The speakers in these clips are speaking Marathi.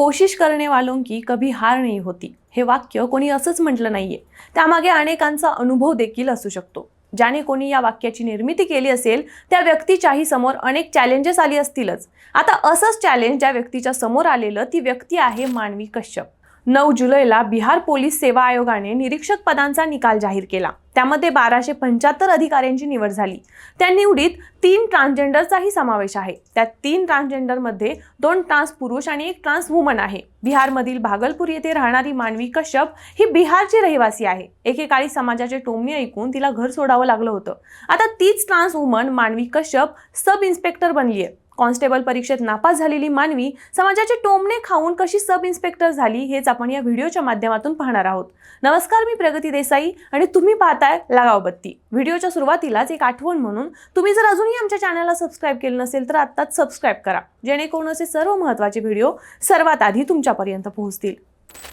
कोशिश करणे वालों की कभी हार नाही होती. हे वाक्य कोणी असंच म्हटलं नाहीये. त्यामागे अनेकांचा अनुभव देखील असू शकतो. ज्याने कोणी या वाक्याची निर्मिती केली असेल त्या व्यक्तीच्याही समोर अनेक चॅलेंजेस आली असतीलच. आता असंच चॅलेंज ज्या व्यक्तीच्या समोर आलेलं ती व्यक्ती आहे मानवी कश्यप. नऊ जुलैला बिहार पोलीस सेवा आयोगाने निरीक्षक पदांचा निकाल जाहीर केला. त्यामध्ये बाराशे पंच्याहत्तर अधिकाऱ्यांची निवड झाली. त्या निवडीत तीन ट्रान्सजेंडरचाही समावेश आहे. त्या तीन ट्रान्सजेंडरमध्ये दोन ट्रान्स पुरुष आणि एक ट्रान्स वुमन आहे. बिहारमधील भागलपूर येथे राहणारी मानवी कश्यप ही बिहारची रहिवासी आहे. एकेकाळी समाजाचे टोमणे ऐकून तिला घर सोडावं लागलं होतं. आता तीच ट्रान्स वुमन मानवी कश्यप सब इन्स्पेक्टर बनली आहे कॉन्स्टेबल परीक्षेत नापास झालेली मानवी समाजाचे टोमणे खाऊन कशी सब इन्स्पेक्टर झाली हेच आपण या व्हिडिओच्या माध्यमातून पाहणार आहोत. नमस्कार मी प्रगती देसाई आणि तुम्ही पाहताय लागाव बत्ती. व्हिडिओच्या सुरुवातीलाच एक आठवण म्हणून तुम्ही जर अजूनही आमच्या चॅनलला सबस्क्राईब केलं नसेल तर आत्ताच सबस्क्राईब करा जेणेकरून असे सर्व महत्त्वाचे व्हिडिओ सर्वात आधी तुमच्यापर्यंत पोहोचतील.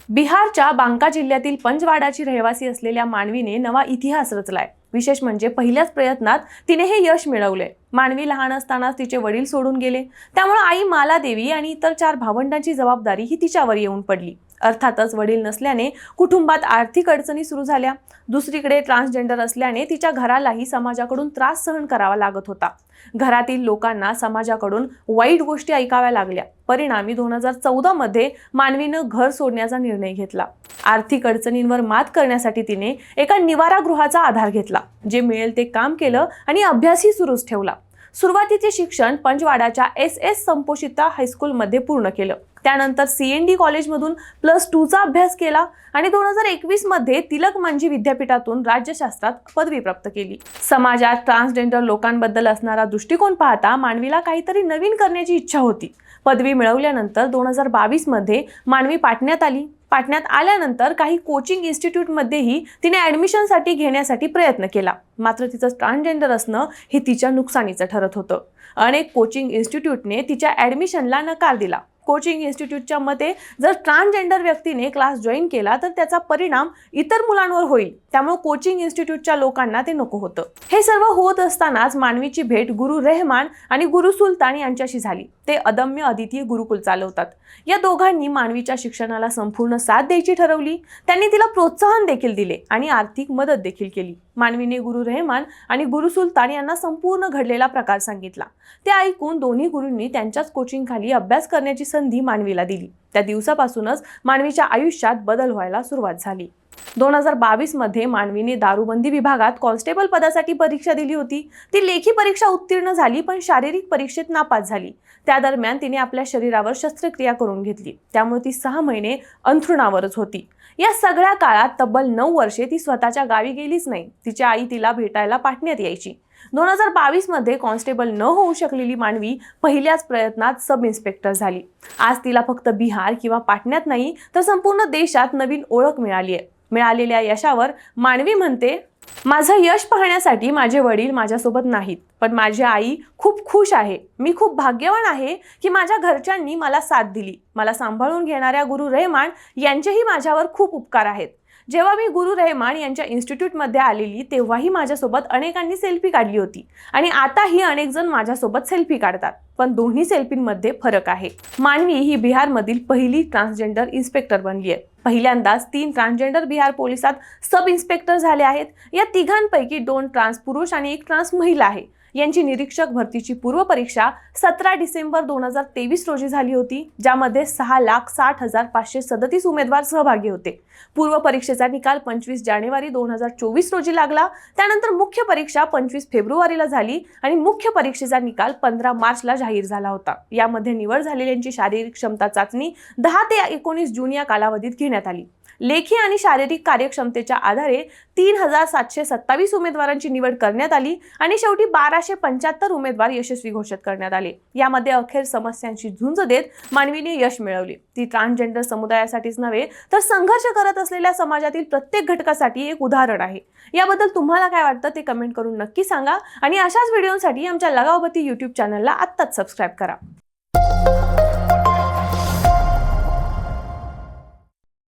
बिहारच्या बांका जिल्ह्यातील पंचवाडाची रहिवासी असलेल्या मानवीने नवा इतिहास रचलाय. विशेष म्हणजे पहिल्याच प्रयत्नात तिने हे यश मिळवले मानवी लहान असतानाच तिचे वडील सोडून गेले. त्यामुळे आई माला देवी आणि इतर चार भावंडांची जबाबदारी ही तिच्यावर येऊन पडली. अर्थातच वडील नसल्याने कुटुंबात आर्थिक अडचणी सुरू झाल्या. दुसरीकडे ट्रान्सजेंडर असल्याने तिच्या घरालाही समाजाकडून त्रास सहन करावा लागत होता. घरातील लोकांना समाजाकडून वाईट गोष्टी ऐकाव्या लागल्या. परिणामी दोन हजार चौदा मध्ये मानवीनं घर सोडण्याचा निर्णय घेतला. आर्थिक अडचणींवर मात करण्यासाठी तिने एका निवारागृहाचा आधार घेतला जे मिळेल ते काम केलं आणि अभ्यासही सुरूच ठेवला. सुरुवातीचे शिक्षण पंचवाडाच्या एस एस संपोषिता हायस्कूलमध्ये पूर्ण केलं. त्यानंतर सी एन डी कॉलेजमधून प्लस टूचा अभ्यास केला आणि दोन हजार एकवीसमध्ये तिलक मांझी विद्यापीठातून राज्यशास्त्रात पदवी प्राप्त केली. समाजात ट्रान्सजेंडर लोकांबद्दल असणारा दृष्टिकोन पाहता मानवीला काहीतरी नवीन करण्याची इच्छा होती. पदवी मिळवल्यानंतर दोन हजार बावीसमध्ये मानवी पाटण्यात आली. पाटण्यात आल्यानंतर काही कोचिंग इन्स्टिट्यूटमध्येही तिने ॲडमिशनसाठी घेण्यासाठी प्रयत्न केला. मात्र तिचं ट्रान्सजेंडर असणं हे तिच्या नुकसानीचं ठरत होतं. अनेक कोचिंग इन्स्टिट्यूटने तिच्या ॲडमिशनला नकार दिला. कोचिंग इन्स्टिट्यूटच्या मते जर ट्रान्सजेंडर व्यक्तीने क्लास जॉईन केला तर त्याचा परिणाम इतर मुलांवर होईल. त्यामुळे कोचिंग इन्स्टिट्यूटच्या लोकांना ते नको होतं. हे सर्व होत असतानाच मानवीची भेट गुरु रेहमान आणि गुरु सुलतान यांच्याशी झाली. ते अदम्य अदिती गुरुकुल चालवतात. या दोघांनी मानवीच्या शिक्षणाला संपूर्ण साथ द्यायची ठरवली. त्यांनी तिला प्रोत्साहन देखील दिले आणि आर्थिक मदत देखील केली. मानवीने गुरु रेहमान आणि गुरु सुलतान यांना संपूर्ण घडलेला प्रकार सांगितला. ते ऐकून दोन्ही गुरूंनी त्यांच्याच कोचिंगखाली अभ्यास करण्याची संधी मानवीला दिली. त्या दिवसापासूनच मानवीच्या आयुष्यात बदल व्हायला सुरुवात झाली. दोन हजार बावीसमध्ये मानवीने दारूबंदी विभागात कॉन्स्टेबल पदासाठी परीक्षा दिली होती. ती लेखी परीक्षा उत्तीर्ण झाली पण शारीरिक परीक्षेत नापास झाली. त्या दरम्यान तिने आपल्या शरीरावर शस्त्रक्रिया करून घेतली. त्यामुळे ती सहा महिने अंथरुणावरच होती. या सगळ्या काळात तब्बल नऊ वर्षे ती स्वतःच्या गावी गेलीच नाही. तिची आई तिला भेटायला पाठण्यात यायची. दोन हजार बावीसमध्ये कॉन्स्टेबल न होऊ शकलेली मानवी पहिल्याच प्रयत्नात सब इन्स्पेक्टर झाली. आज तिला फक्त बिहार किंवा पाटण्यात नाही तर संपूर्ण देशात नवीन ओळख मिळाली आहे मिळालेल्या यशावर मानवी म्हणते माझं यश पाहण्यासाठी माझे वडील माझ्यासोबत नाहीत पण माझी आई खूप खुश आहे. मी खूप भाग्यवान आहे की माझ्या घरच्यांनी मला साथ दिली. मला सांभाळून घेणाऱ्या गुरु रेहमान यांचेही माझ्यावर खूप उपकार आहेत. जेव्हा मी गुरु रेहमान यांच्या इन्स्टिट्यूटमध्ये आलेली तेव्हाही माझ्यासोबत अनेकांनी सेल्फी काढली होती. आणि आताही अनेक जण माझ्यासोबत सेल्फी काढतात. पण दोन्ही सेल्फींमध्ये फरक आहे. मानवी ही बिहारमधील पहिली ट्रान्सजेंडर इन्स्पेक्टर बनली आहे. पहिल्यांदाच तीन ट्रान्सजेंडर बिहार पोलिसात सब इन्स्पेक्टर झाले आहेत. या तिघांपैकी दोन ट्रान्स पुरुष आणि एक ट्रान्स महिला आहे. यांची निरीक्षक भरतीची पूर्व परीक्षा सतरा डिसेंबर दोन हजार तेवीस रोजी झाली होती ज्यामध्ये सहा लाख साठ हजार पाचशे सदतीस उमेदवार सहभागी होते. पूर्व परीक्षेचा निकाल पंचवीस जानेवारी दोन हजार चोवीस रोजी लागला. त्यानंतर मुख्य परीक्षा पंचवीस फेब्रुवारीला झाली आणि मुख्य परीक्षेचा निकाल पंधरा मार्चला जाहीर झाला होता. यामध्ये निवड झालेल्यांची शारीरिक क्षमता चाचणी दहा ते एकोणीस जून या कालावधीत घेण्यात आली. लेखी आणि शारीरिक कार्यक्षमतेच्या आधारे तीन हजार सातशे सत्तावीस उमेदवारांची निवड करण्यात आली आणि शेवटी बाराशे पंच्याहत्तर उमेदवार यशस्वी घोषित करण्यात आले. यामध्ये अखेर समस्यांची झुंज देत मानवीने यश मिळवले. ती ट्रान्सजेंडर समुदायासाठीच नव्हे तर संघर्ष करत असलेल्या समाजातील प्रत्येक घटकासाठी एक उदाहरण आहे. याबद्दल तुम्हाला काय वाटतं ते कमेंट करून नक्की सांगा आणि अशाच व्हिडिओसाठी आमच्या लगावबती यूट्यूब चॅनलला आत्ताच सबस्क्राईब करा.